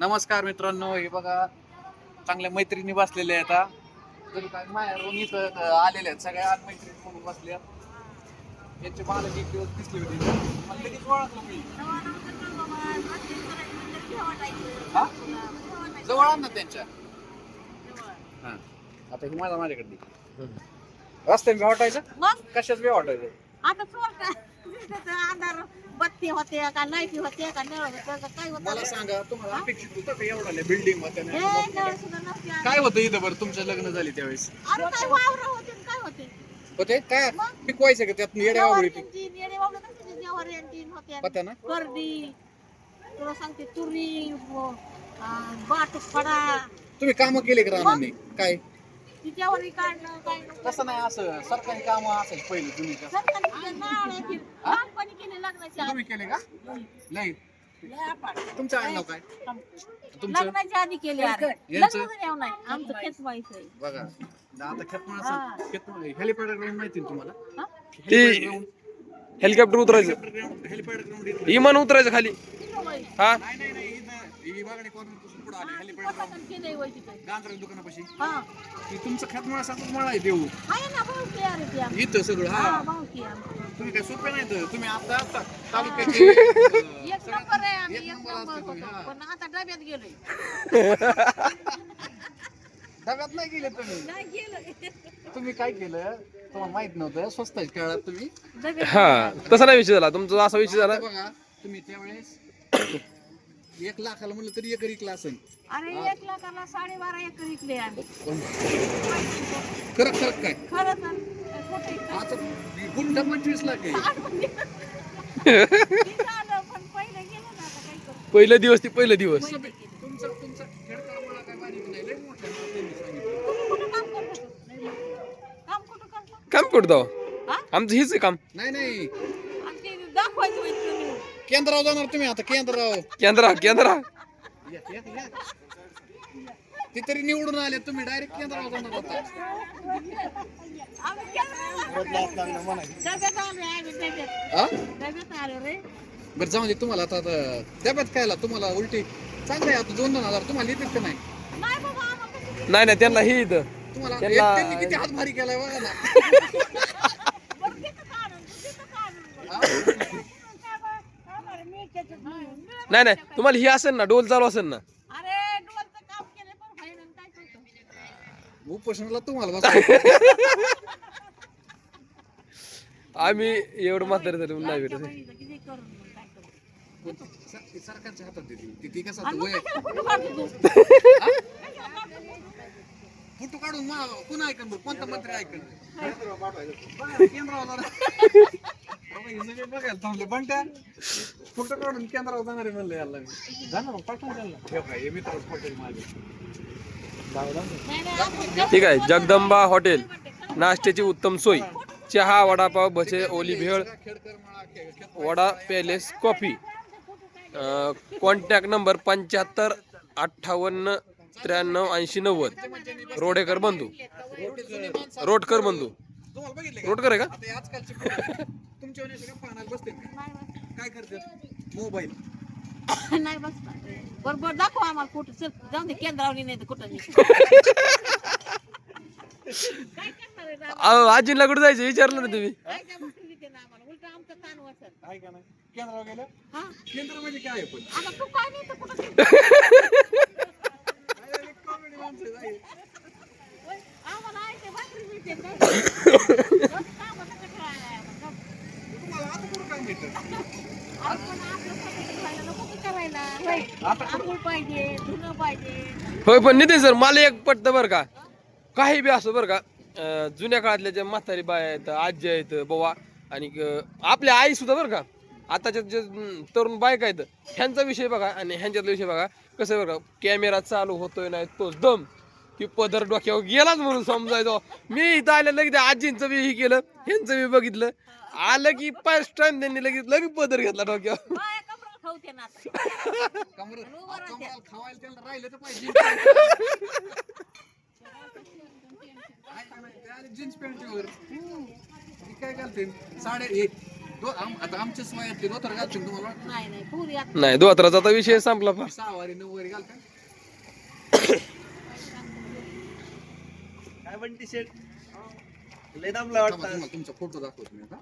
नमस्कार मित्रांनो हे बघा चांगल्या मैत्रिणी बसलेल्या आहेत. तरी काय माहेरून इथं आलेल्या आहेत सगळ्या मैत्रिणी म्हणून बसल्या यांचे एक दिवस दिसले होते. मला लगेच ओळखलं मी? जवळ आण ना त्यांच्या. हा. आता हे माझा माझ्याकडे. रस्त्याने वाटायचं? मग? कशाच बी अंधार बत्ती होते का लाईटी होते का नळ होतं का काय मला होतं सांगा तुम्हाला अपेक्षित होतं का एवढ्या बिल्डिंग होत्या हे ना? नळ सुद्धा नसते काय होतं इथं बरं? तुमचं लग्न झाली त्यावेळेस. अरे काय वावर होते काय होते? होते? काय? पिकवायचं का त्यात येड्या वावडी पीक जवारींची, येडे वावरं नसते ते जवारींची होत्या. होत्या ना? करडी तुला सांगते तुरी व- अं, बाटूक फडा तुम्ही काम केले का रानाने? काय? तिच्यावर काढणं काय तसं नाही असं सरकारी काम असायची पहिली तुम्ही लहानपणी केले लग्नाच्या तुम्ही केले का? नाही आधी. तुमचं आडनाव काय? तुमचं लग्नाच्या आधी केले अरे यांचं? लग्न झाल्यावर नाही आमचं खेच व्हायचं आहे. बघा आता खेत. खेत हेलिपॅड ग्राउंड माहिती ना तुम्हाला? हा? ते हेलिकॉप्टर उतरायचं. हेलिपॅड ग्राउंड विमान उतरायचं खाली. व्हायचं. हा? नाही नाही नाही. इथं ही पुढे आले दुकानापाशी. हा. तुमचं खेत मला आहे देऊ. आहे ना भाऊकी अरे ते आमचं. इथं सगळं हा, हा भाऊकी आमचं. तुम्ही काय सोपे नाही तर तुम्ही आता आता तालुक्याचे अं, एक नंबर आहे आम्ही एक एक नंबर नंबर असते तुम्ही, होतो. हा. पण आता डब्यात गेलोय. डब्यात नाही गेले तुम्ही. नाही गेलोय. तुम्ही काय केलं? तुम्हाला माहीत नव्हतं. स्वस्ताच्या काळात तुम्ही? हा तसा नाही विषय झाला. तुमचा असा विषय झाला. आता बघा तुम्ही त्यावेळेस एक लाखाला म्हणलं तरी एक इकला असेल. अरे एक लाखाला साडेबारा एकर आम्ही. खरं खरं काय? खरं तर. आता गुंड पंचवीस लाख आहे. पण पहिलं गेलं ना आता काही करू. पहिलं दिवस ते पहिलं दिवस. पहिलं केलं. तुमचं तुमचं खेळकर मला काय बारीक नाही. लय मोठं आहे, त्यांनी सांगितलं. कुठं काम करतो? काम कुठं करतो? काम हा? आमचं हीच आहे काम. नाही नाही आणि ते दाखवायचं माहिती तुम्ही. केंद्रावर जाणार तुम्ही आता केंद्रावर केंद्रा केंद्रा या, या, या. ते तरी निवडून आले तुम्ही डायरेक्ट केंद्रावर जाणार. हा रे. बरं जाऊ दे तुम्हाला आता आता डब्यात खायला तुम्हाला उलटी चांगलं आहे आता दोन दोन हजार तुम्हाला येतात का नाही नाही नाही नाही त्यांना ही इथं तुम्हाला एक त्यांना- त्यांनी किती हात भारी केलाय बघा ना बरं, तिथं काढून, तिथं काढून. हा? काय बरं, काय बरं, मी त्याच्यात नाही. नाही. तुम्हाला ही असेल ना डोल चालू असेल ना. अरे डोलचं काम केलं पण व्हायला आणि काय करतो? उपोषणाला तुम्हाला बसा. आम्ही एवढं म्हातारे झाले म्हणून नाही भेटत. सरकारच्या हातात देते ती ती कसं असतं वय. फोटो काढून मग कोण ऐकन कोणता मंत्री ऐकन? बघा, केंद्रावर जाणार. फोटो काढून केंद्रावर जाणार आहे म्हणलं याला मी. जाणार मग पाठवून द्याल ना. ठेव काय हे मित्राचं फोटो आहे माझे नाही, नाही, आपण ठीक आहे जगदंबा हॉटेल नाश्त्याची उत्तम सोय. चहा वडापाव भजे ओली bhel Vada palace coffee contact number पंच्याहत्तर अठ्ठावन्न त्र्याण्णव ऐंशी नव्वद. रोडेकर बंधू. रोडकर बंधू. तुम्हाला बघितले का? का का काय करतात मोबाईल. नाही बस बरोबर दाखव आम्हाला कुठं. चल जाऊन दे केंद्रावली नाही तर कुठं नाही. काय करणार आहे दादा? अहो, आजींला कुठे जायचं? विचारलं ना तुम्ही. काय काय भाकरी देते ना आम्हाला? उलट आमचं ताण वाचल आहे का नाही? केंद्रावर गेलं? हा? केंद्र म्हणजे काय आहे पण? आता तू काय नाही तर कुठं कॉमेडी माणसं आहे, आहे. होय, आम्हाला आहे ते भाकरी मिळते काय? रोज कामं नका ठेवायला आम्हाला. तुम्हाला आता कुठं काम येतं अरे पण आपलं स्वतःचं खायला नको का करायला होय. पण नितीन सर मला एक पटत बरं का. काही बी असो बरं का जुन्या काळातल्या ज्या म्हातारी बाय आहेत आजी आहेत बाबा आणि आपल्या आई सुद्धा बरं का आताच्या जे तरुण बायका आहेत ह्यांचा विषय बघा आणि ह्यांच्यातला विषय बघा. कसं बरं का कॅमेरा चालू होतोय नाही तोच दम की पदर डोक्यावर गेलाच म्हणून समजायचो. मी इथं आल्या लगेच आजींचं बी हे केलं ह्यांचं बी बघितलं. आलं की फर्स्ट टाइम त्यांनी लगेच लगेच पदर घेतला डोक्यावर. बाया ना कमर. कमराला खावायला त्याला राहिलं तर पाहिजे. जीन्स काय घालते? हे दो- आम- आता आमच्या वयातले दोतर घालतील तुम्हाला वाटतं? नाही नाही पुरी आता. नाही धोत्राचा तर विषय संपला फार. सहा वारी नऊ वारी घालता? काय पण टी शर्ट लय दामला वाटतं. तुमचा फोटो दाखवतो मी आता.